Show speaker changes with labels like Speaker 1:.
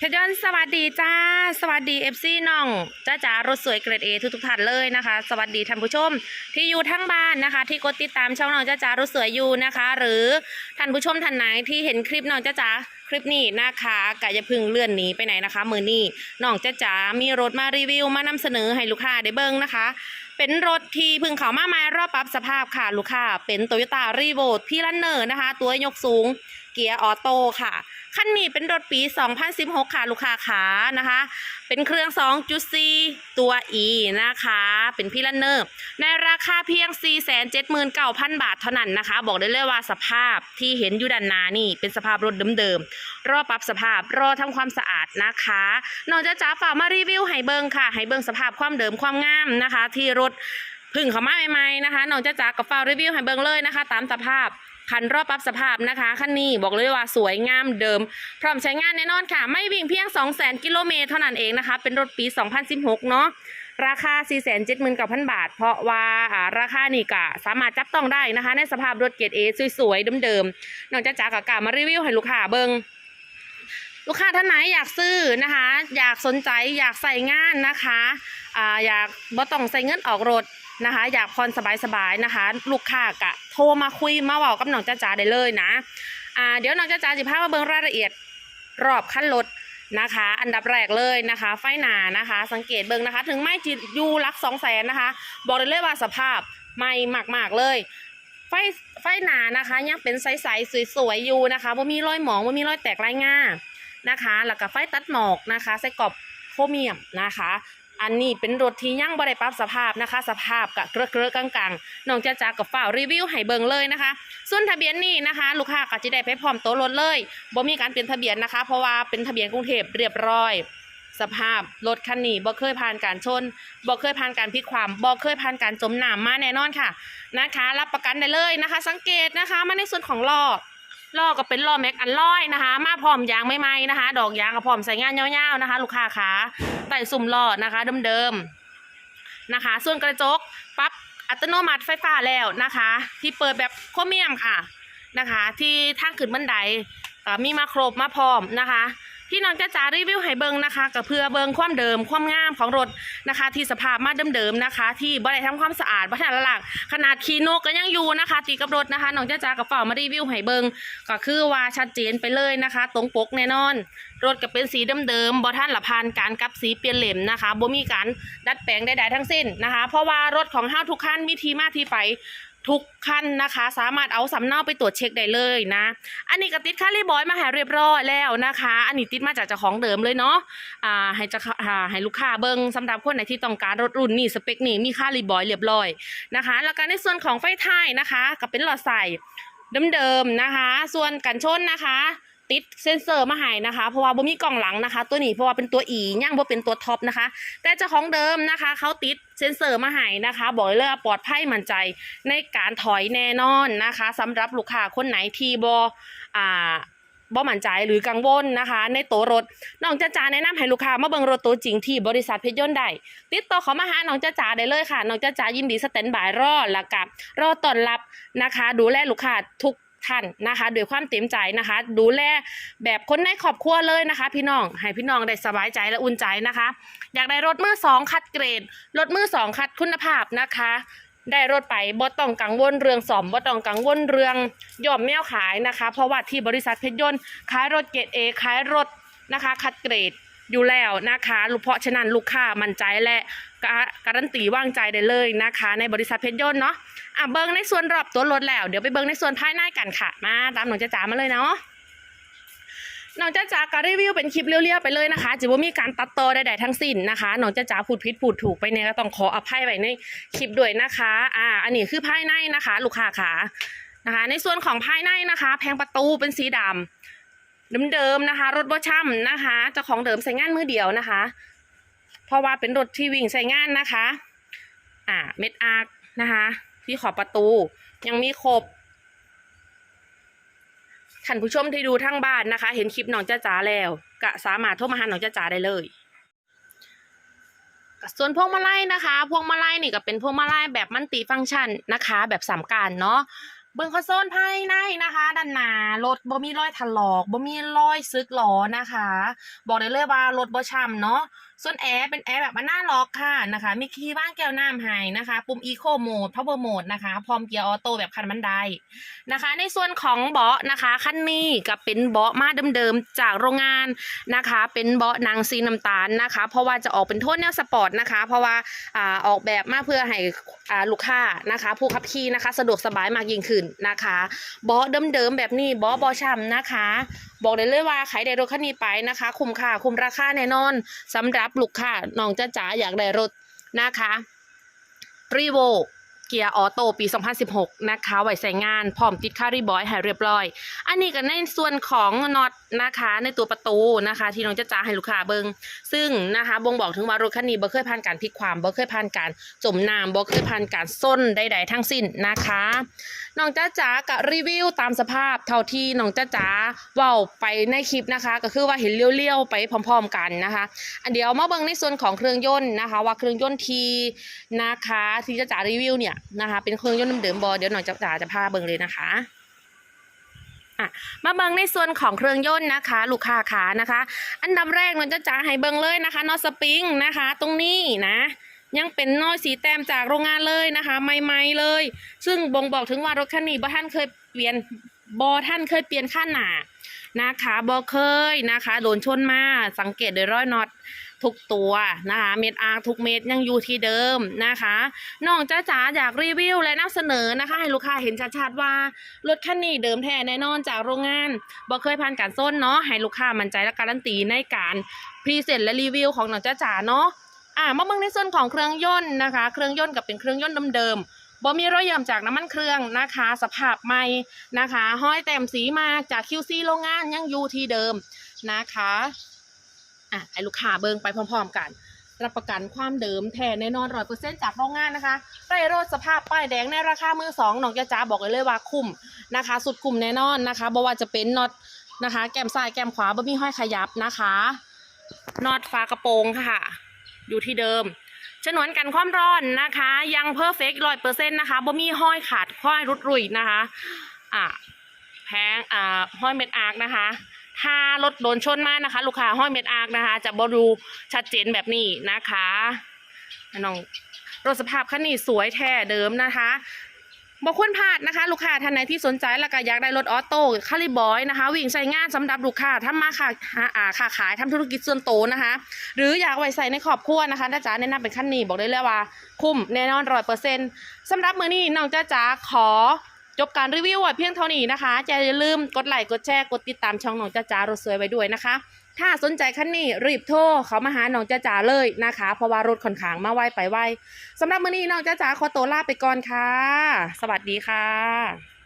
Speaker 1: เพชรยนต์สวัสดีจ้า สวัสดีเอฟซีน้องจ้าจ๋ารถสวยเกรดเอทุกทุกท่านเลยนะคะ สวัสดีท่านผู้ชม ที่อยู่ทั้งบ้านนะคะ ที่กดติดตามช่องน้องจ้าจ๋ารถสวยอยู่นะคะ หรือท่านผู้ชมท่านไหนที่เห็นคลิปน้องจ้าจ๋าคลิปนี้นะคะกะอย่พึ่งเลื่อนหนีไปไหนนะคะ มือนี้น้องจ้าจ๋ามีรถมารีวิวมานำเสนอให้ลูกค้าได้เบิ่งนะคะ เป็นรถที่พึ่งเขามาใหม่รอบปรับสภาพค่ะลูกค้าเป็นโตโยต้ารีโวพี่ลันเนอร์นะคะ ตัวยกสูง เกียร์ออโต้ค่ะคันนี้เป็นรถปี 2016 ค่ะ ลูกค้าขานะคะ เป็นเครื่อง 2.4 ตัว E นะคะ เป็นพี่ลันเนอร์ ในราคาเพียง 479,000 บาทเท่านั้นนะคะ บอกได้เลยว่าสภาพที่เห็นอยู่ด้านหน้านี่ เป็นสภาพรถเดิมๆ รอปรับสภาพ รอทำความสะอาดนะคะน้องจะจ๋าฝากมารีวิวให้เบิงค่ะ ให้เบิงสภาพความเดิมความงามนะคะ ที่รถพึ่งเขามาใหม่ๆนะคะน้องจ้าจ๋ากับฟาวรีวิวให้เบิงเลยนะคะ ตามสภาพ คันรอบปรับสภาพนะคะคันนี้บอกเลยว่าสวยงามเดิม พร้อมใช้งานแน่นอนค่ะ ไม่วิ่งเพียง 200,000กิโลเมตรเท่านั้นเองนะคะ เป็นรถปี 2016 เนาะราคา 479,000 บาท เพราะว่าราคานี่ก็สามารถจับต้องได้นะคะ ในสภาพรถเกียร์เอสวยๆ เดิมๆน้องจ้าจ๋ากับกามารีวิวให้ลูกค้าเบิ่งลูกค้าท่านไหนอยากซื้อนะคะ อยากสนใจอยากใส่งานนะคะออยากบ่ต้องใส่เงินออกรถ นะคะ อยากผ่อนสบายๆนะคะ ลูกค้ากะโทรมาคุยมาเว้ากับน้องจ้าจ๋าได้เลยนะอ่าเดี๋ยวน้องจ้าจ๋าจะพามาเบิ่งรายละเอียดรอบขั้นรถนะคะ อันดับแรกเลยนะคะ ไฟหนานะคะ สังเกตเบิ่งนะคะ ถึงไม่จิตยูรักสองแสนนะคะ บอกได้เลยว่าสภาพไม่มากๆเลย ไฟไฟหนานะคะยังเป็นใสๆสวยๆอยู่นะคะว่ามีรอยหมองว่ามีรอยแตกลายง่านะคะ แล้วก็ไฟตัดหมอกนะคะไส้กรอบโครเมียมนะคะ อันนี้เป็นรถที่ยังบ่ได้ปรับสภาพนะคะ สภาพกะเกลือเกลือกลางๆน้องจ้าจ๋ากับฝ้าวรีวิวให้เบิงเลยนะคะ ส่วนทะเบียนนี่นะคะ ลูกค้าก็จะได้ไปพร้อมโต๊ะรถเลยบ่มีการเปลี่ยนทะเบียนนะคะ เพราะว่าเป็นทะเบียนกรุงเทพเรียบร้อย สภาพรถคันนี้บ่เคยผ่านการชนบ่เคยผ่านการพลิกความบ่เคยผ่านการจมน้ำมาแน่นอนค่ะนะคะ รับประกันได้เลยนะคะ สังเกตนะคะมาในส่วนของล้อ ล้อก็เป็นล้อแม็กอันร้อยนะคะ มาพร้อมยางไม่ไหมนะคะ ดอกยางก็พร้อมใส่งานยาวๆนะคะ ลูกค้าขาไต่สุ่มล้อนะคะเดิมๆนะคะ ส่วนกระจกปั๊บอัตโนมัติไฟฟ้าแล้วนะคะ ที่เปิดแบบโครเมียมค่ะนะคะ ที่ทางขึ้นบันไดมีมาครบมาพร้อมนะคะ ที่น้องจ้าจ๋ารีวิวให้เบิงนะคะก็เพื่อเบิงความเดิมความงามของรถนะคะ ที่สภาพมาเดิมๆนะคะ ที่บ่ได้ทำความสะอาดบ่ทันละหลังขนาดคีโนกก็ยังอยู่นะคะ ตีกับรถนะคะน้องจ้าจ๋ากับฝ่ามารีวิวให้เบิงก็คือว่าชัดเจนไปเลยนะคะ ตรงปกแน่นอน รถก็เป็นสีเดิมๆบ่ทันละพานการกับสีเปลี่ยนเหลมนะคะบ่มีการดัดแปลงใดๆทั้งสิ้นนะคะ เพราะว่ารถของเฮาทุกคันมีที่มาที่ไป ทุกขั้นนะคะ สามารถเอาสำเนาไปตรวจเช็คได้เลยนะ อันนี้ก็ติดค่ารีบอยมาให้เรียบร้อยแล้วนะคะ อันนี้ติดมาจากเจ้าของเดิมเลยเนาะอ่าให้จะอ่าให้ลูกค้าเบิ้งสำหรับคนไหนที่ต้องการรถรุ่นนี้สเปคนี้มีค่ารีบอยเรียบร้อยนะคะ แล้วก็ในส่วนของไฟท้ายนะคะก็เป็นหลอดใส่เดิมๆนะคะ ส่วนกันชนนะคะ ติดเซ็นเซอร์มาให้นะคะ เพราะว่าบ่มีกล่องหลังนะคะ ตัวนี้เพราะว่าเป็นตัวอีย่างบ่เป็นตัวท็อปนะคะ แต่เจ้าของเดิมนะคะเขาติดเซ็นเซอร์มาให้นะคะ บอกเลยว่าปลอดภัยมั่นใจในการถอยแน่นอนนะคะสำหรับลูกค้าคนไหนที่บ่อ่าบ่มั่นใจหรือกังวลนะคะ ในตัวรถน้องจ้าจ๋าแนะนำให้ลูกค้ามาเบิ่งรถตัวจริงที่บริษัทเพชรยนต์ได้ติดต่อเขามาหาน้องจ้าจ๋าได้เลยค่ะน้องจ้าจ๋ายินดีสแตนบายรอแล้วกับรอต้อนรับนะคะ ดูแลลูกค้าทุก ท่านนะคะด้วยความเต็มใจนะคะ ดูแลแบบคนในครอบครัวเลยนะคะ พี่น้องให้พี่น้องได้สบายใจและอุ่นใจนะคะ อยากได้รถมือสองคัดเกรดรถมือสองคัดคุณภาพนะคะได้รถไปบ่ต้องกังวลเรื่องสอมบ่ต้องกังวลเรื่องยอมแมวขายนะคะ เพราะว่าที่บริษัทเพชรยนต์ขายรถเกรดเอขายรถนะคะ คัดเกรดอยู่แล้วนะคะเพราะฉะนั้นลูกค้ามั่นใจและ การันตีวางใจได้เลยนะคะ ในบริษัทเพชรยนต์เนาะอะเบิ้งในส่วนรอบตัวรถแล้ว เดี๋ยวไปเบิ้งในส่วนภายในกันค่ะ มาตามหนูจะจ๋ามาเลยเนาะน้องจ้าจ๋าก็รีวิวเป็นคลิปเรียวๆไปเลยนะคะจะว่ามีการตัดต่อใดๆทั้งสิ้นนะคะน้องจ้าจ๋าพูดผิดพูดถูกไปเนี่ยก็ต้องขออภัยไว้ในคลิปด้วยนะคะ อ่า อันนี้คือภายในนะคะ ลูกค้าขานะคะ ในส่วนของภายในนะคะแผงประตูเป็นสีดำเดิมๆนะคะ รถบ่ช่ำนะคะเจ้าของเดิมใส่งานมือเดียวนะคะ เพราะว่าเป็นรถที่วิ่งใส่งานนะคะ อ่า เม็ดอาร์คนะคะ ที่ขอบประตูยังมีครบท่านผู้ชมที่ดูทั้งบ้านนะคะ เห็นคลิปน้องจ้าจ๋าแล้วก็สามารถโทรมาหาน้องจ้าจ๋าได้เลยก็ส่วนพวงมาลัยนะคะ พวงมาลัยนี่ก็เป็นพวงมาลัยแบบมันติฟังก์ชันนะคะ แบบสามการเนาะเบื้องคอนโซลภายในนะคะด้านหน้ารถบ่มีรอยถลอกบ่มีรอยซึกหลอนะคะ บอกได้เลยว่ารถบ่ช้ำเนาะ ส่วนแอร์เป็นแอร์แบบมันน่าล็อกค่ะนะคะมีคีย์ว่างแก้วน้ำให้นะคะ ปุ่ม Eco Mode Power Mode นะคะ พร้อมเกียร์ออโต้แบบคันบันไดนะคะ ในส่วนของเบาะนะคะคันนี้ก็เป็นเบาะมาเดิมๆจากโรงงานนะคะ เป็นเบาะนังสีน้ำตาลนะคะ เพราะว่าจะออกเป็นโทนแนวสปอร์ตนะคะ เพราะว่าอ่าออกแบบมาเพื่อให้อ่าลูกค้านะคะ ผู้ขับขี่นะคะ สะดวกสบายมากยิ่งขึ้นนะคะเบาะเดิมๆแบบนี้เบาะบอช้ำนะคะ บอกได้เลยว่าใครได้รถคันนี้ไปนะคะ คุ้มค่าคุ้มราคาแน่นอนสำหรับลูกค้าน้องจ้าจ๋าอยากได้รถนะคะรีโวเกียร์ออโต้ปี 2016 นะคะไหว้ใส่งานพร้อมติดค่ารีบอยให้เรียบร้อย อันนี้ก็ในส่วนของน็อตนะคะ ในตัวประตูนะคะ ที่น้องจ้าจ๋าให้ลูกค้าเบิงซึ่งนะคะบ่งบอกถึงว่ารถคันนี้บ่เคยผ่านการพลิกความบ่เคยผ่านการจมน้ำบ่เคยผ่านการส้นใดๆทั้งสิ้นนะคะ น้องจ้าจ๋ากับรีวิวตามสภาพเท่าที่น้องจ้าจ๋าเว้าไปในคลิปนะคะ ก็คือว่าเห็นเลี้ยวๆไปพร้อม ๆกันนะคะอันเดี๋ยวมาเบิ่งในส่วนของเครื่องยนต์นะคะ ว่าเครื่องยนต์ทีนะคะที่จ้าจ๋ารีวิวเนี่ยนะคะเป็นเครื่องยนต์เดิมๆบอเดี๋ยวน้องจ้าจ๋าจะพาเบิ่งเลยนะคะอะมาเบิ่งในส่วนของเครื่องยนต์นะคะ ลูกค้าขานะคะ อันดับแรกน้องจ้าจ๋าให้เบิ่งเลยนะคะนอสปริงนะคะ ตรงนี้นะ ยังเป็นน้อยสีแต้มจากโรงงานเลยนะคะ ใหม่ๆเลย ซึ่งบ่งบอกถึงว่ารถคันนี้บ่ท่านเคยเปลี่ยนบอท่านเคยเปลี่ยนข้างหนานะคะบอเคยนะคะโดนชนมาสังเกตโดยร้อยน็อตทุกตัวนะคะเม็ดอาร์ทุกเม็ดยังอยู่ที่เดิมนะคะน้องจ้าจ๋าอยากรีวิวและนำเสนอนะคะ ให้ลูกค้าเห็นชัดๆว่ารถคันนี้เดิมแท้แน่นอนจากโรงงานบอเคยผ่านการส้นเนาะให้ลูกค้ามั่นใจและการันตีในการพรีเซนต์และรีวิวของน้องจ้าจ๋าเนาะ อ่ามาเบิ่งในส่วนของเครื่องยนต์นะคะ เครื่องยนต์กับเป็นเครื่องยนต์เดิมๆบ่มีรอยเยี่ยมจากน้ำมันเครื่องนะคะ สภาพใหม่นะคะห้อยแต้มสีมาจาก QC โรงงานยังอยู่ที่เดิมนะคะอะให้ลูกค้าเบิ่งไปพร้อมๆกันรับประกันความเดิมแท้แน่นอนร้อยเปอร์เซ็นต์จากโรงงานนะคะไร่รถสภาพป้ายแดงในราคามือสองน้องจ้าจ๋าบอกเลยเลยว่าคุ้มนะคะ สุดคุ้มแน่นอนนะคะบ่ว่าจะเป็นน็อตนะคะ แก้มซ้ายแก้มขวาบ่มีห้อยขยับนะคะน็อตฝากระโปรงค่ะ อยู่ที่เดิมฉนวนกันความร้อนนะคะ ยังเพอร์เฟกต์ร้อยเปอร์เซ็นต์นะคะบ่มีห้อยขาดห้อยรุดรุ่ยนะคะอ่าแพงอ่าห้อยเม็ดอาร์กนะคะ ถ้ารถโดนชนมากนะคะ ลูกค้าห้อยเม็ดอาร์กนะคะ จะบดูชัดเจนแบบนี้นะคะน้องรถสภาพคันนี้สวยแท้เดิมนะคะ บอกควรพลาดนะคะ ลูกค้าท่านไหนที่สนใจแล้วก็อยากได้รถออโต้คาลิบอยนะคะ วิ่งใช้งานสำหรับลูกค้าทำมาค่ะอ่าค้าขายทำธุรกิจส่วนโตวนะคะ หรืออยากไว้ใส่ในครอบครัวนะคะจ้าจ๋าแนะนำเป็นขั้นนี้บอกได้เลยว่า คุ้มแน่นอนร้อยเปอร์เซ็นต์สำหรับมือนี้น้องจ้าจ๋าขอจบการรีวิวไว้เพียงเท่านี้นะคะจะอย่าลืมกดไลค์กดแชร์กดติดตามช่องน้องจ้าจ๋ารถสวยไว้ด้วยนะคะ ถ้าสนใจคันนี้รีบโทรเขามาหาน้องจ้าจ๋าเลยนะคะ เพราะว่ารถค่อนข้างมาไวไปไวสำหรับมือนี้น้องจ้าจ๋าขอตัวลาไปก่อนค่ะ สวัสดีค่ะ